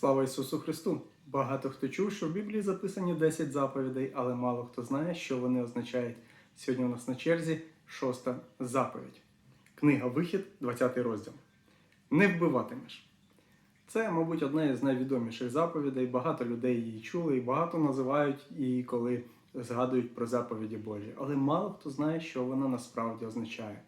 Слава Ісусу Христу! Багато хто чув, що в Біблії записані 10 заповідей, але мало хто знає, що вони означають. Сьогодні у нас на черзі шоста заповідь. Книга Вихід, 20 розділ. Не вбиватимеш. Це, мабуть, одна із найвідоміших заповідей. Багато людей її чули і багато називають її, коли згадують про заповіді Божі. Але мало хто знає, що вона насправді означає.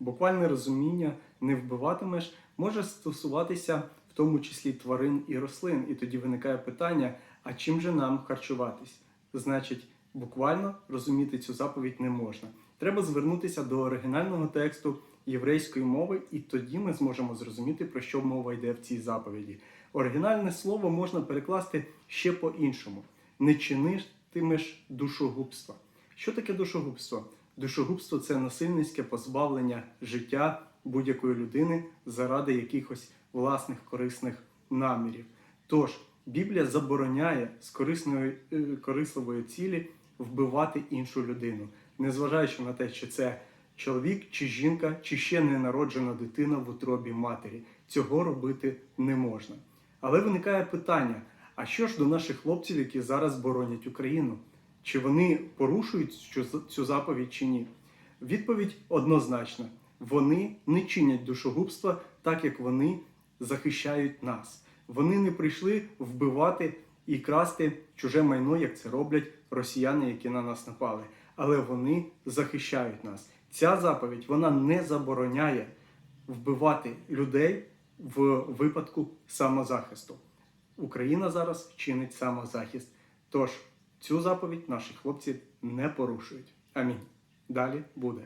Буквальне розуміння не вбиватимеш може стосуватися тому числі тварин і рослин. І тоді виникає питання: а чим же нам харчуватись? Значить, буквально розуміти цю заповідь не можна. Треба звернутися до оригінального тексту єврейської мови, і тоді ми зможемо зрозуміти, про що мова йде в цій заповіді. Оригінальне слово можна перекласти ще по-іншому: не чинитимеш душогубства. Що таке душогубство? Душогубство це насильницьке позбавлення життя будь-якої людини заради якихось власних корисних намірів. Тож Біблія забороняє з корисної е, корисливої цілі вбивати іншу людину, незважаючи на те, чи це чоловік, чи жінка, чи ще не народжена дитина в утробі матері. Цього робити не можна. Але виникає питання: а що ж до наших хлопців, які зараз боронять Україну? Чи вони порушують цю, цю заповідь чи ні? Відповідь однозначна: вони не чинять душогубства так, як вони захищають нас. Вони не прийшли вбивати і красти чуже майно, як це роблять росіяни, які на нас напали. Але вони захищають нас. Ця заповідь вона не забороняє вбивати людей в випадку самозахисту. Україна зараз чинить самозахист. Тож цю заповідь наші хлопці не порушують. Амінь. Далі буде.